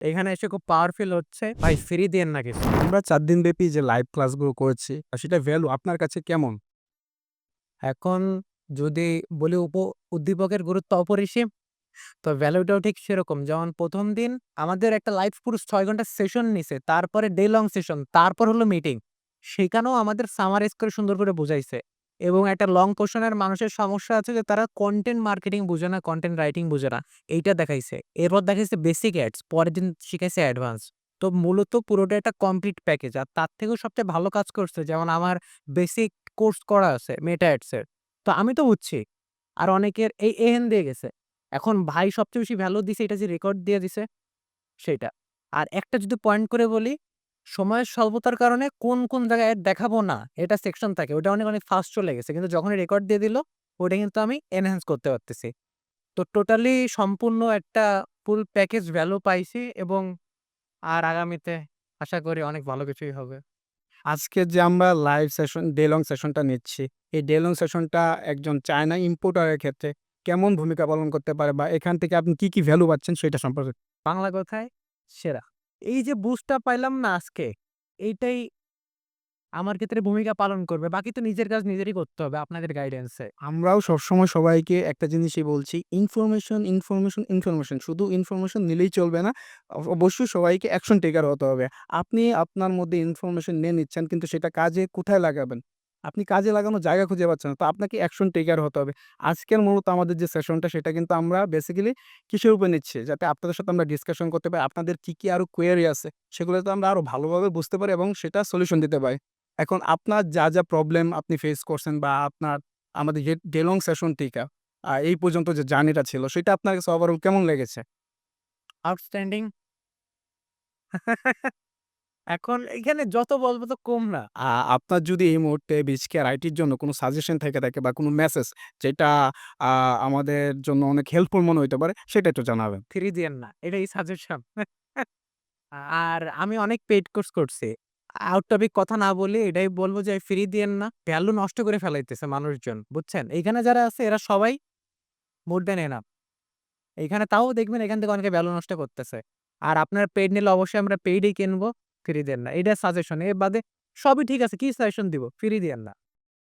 এখানে এসে খুব পাওয়ারফুল হচ্ছে। ভাই ফ্রি দেন না কিছু। আমরা চার দিন ব্যাপী যে লাইভ ক্লাসগুলো করেছি আর সেটা ভ্যালু আপনার কাছে কেমন? এখন যদি বলি উপ উদ্দীপকের গুরুত্ব অপরিসীম তো ভ্যালুটাও ঠিক সেরকম। যেমন প্রথম দিন আমাদের একটা লাইভ পুরো ছয় ঘণ্টা সেশন নিছে তারপরে ডে লং সেশন তারপর হলো মিটিং সেখানেও আমাদের সামারাইজ করে সুন্দর করে বুঝাইছে। এবং একটা লং পোর্শনের মানুষের সমস্যা আছে যে, তারা কন্টেন্ট মার্কেটিং বুঝে না কন্টেন্ট রাইটিং বুঝে না। এইটা দেখাইছে। এরপর দেখাইছে বেসিক অ্যাডস পরের দিন শিখাইছে অ্যাডভান্স তো মূলত পুরোটা একটা কমপ্লিট প্যাকেজ আর তার থেকেও সবচেয়ে ভালো কাজ করছে, যেমন আমার বেসিক কোর্স করা আছে মেটা অ্যাডসের তো আমি তো বুঝছি। আর অনেকের এই এহেন দিয়ে গেছে। এখন ভাই সবচেয়ে বেশি ভ্যালু দিছে, এটা যে রেকর্ড দিয়ে দিছে, সেটা। আর একটা যদি পয়েন্ট করে বলি সময়ের স্বল্পতার কারণে কোন কোন জায়গায় দেখাবো না এটা সেকশন থাকে। ওটা অনেক অনেক ফাস্ট চলে গেছে। কিন্তু যখন রেকর্ড দিয়ে দিল ওটা কিন্তু আমি এনহ্যান্স করতে পারতেছি। তো টোটালি সম্পূর্ণ একটা ফুল প্যাকেজ ভ্যালু পাইছি এবং আর আগামীতে আশা করি অনেক ভালো কিছুই হবে। আজকে যে আমরা লাইভ সেশন ডে লং সেশনটা নিচ্ছি এই ডে লং সেশনটা একজন চায়না ইম্পোর্টারের ক্ষেত্রে কেমন ভূমিকা পালন করতে পারে বা এখান থেকে আপনি কি কি ভ্যালু পাচ্ছেন সেটা সম্পর্কে। বাংলা কথায় সেরা। এই যে বুস্টটা পাইলাম না আজকে, এইটাই আমার ক্ষেত্রে ভূমিকা পালন করবে। বাকি তো নিজের কাজ নিজেরই করতে হবে আপনাদের গাইডেন্সে আমরাও সবসময় সবাইকে একটা জিনিসই বলছি ইনফরমেশন ইনফরমেশন ইনফরমেশন শুধু ইনফরমেশন নিলেই চলবে না অবশ্যই সবাইকে অ্যাকশন টেকার হতে হবে। আপনি আপনার মধ্যে ইনফরমেশন নিয়ে নিচ্ছেন, কিন্তু সেটা কাজে কোথায় লাগাবেন? আপনি কাজে লাগানোর জায়গা খুঁজে পাচ্ছেন তো আপনাকে অ্যাকশন টেকার হতে হবে। আজকের মূলত আমাদের যে সেশনটা সেটা কিন্তু আমরা বেসিক্যালি কিসের উপর নিচ্ছি? যাতে আপনাদের সাথে আমরা ডিসকাশন করতে পারি, আপনাদের কী কী আরও কোয়ারি আছে, সেগুলো তো আমরা আরও ভালোভাবে বুঝতে পারি এবং সেটা সলিউশন দিতে পারি। এখন আপনার যা যা প্রবলেম আপনি ফেস করছেন বা আপনার, আমাদের যে ডেলং সেশন টিকা এই পর্যন্ত যে জার্নিটা ছিল, সেটা আপনার কাছে ওভারঅল কেমন লেগেছে? আউটস্ট্যান্ডিং এখন এখানে যত বলব তো কম না। আপনার যদি এই মুহূর্তে বিচকেয়ার আইটির জন্য কোনো সাজেশন থেকে থাকে বা কোনো মেসেজ যেটা আমাদের জন্য অনেক হেল্পফুল মনে হইতে পারে সেটা একটু জানাবেন। ফ্রি দিয়েন না এটাই সাজেশন আর আমি অনেক পেড কোর্স করছি। আউট টপিক কথা না বলে এটাই বলব যে ফ্রি দিয়েন না ভ্যালু নষ্ট করে ফেলাইতেছে মানুষজন বুঝছেন? এইখানে যারা আছে এরা সবাই মোর দেন এনাফ এখানে তাও দেখবেন এখান থেকে অনেকে ভ্যালু নষ্ট করতেছে। আর আপনার পেড নিলে অবশ্যই আমরা পেইডই কিনবো। ফ্রি দেন না। এটা সাজেশন এর বাদে সবই ঠিক আছে, কি সাজেশন দিব? ফ্রি দেন না।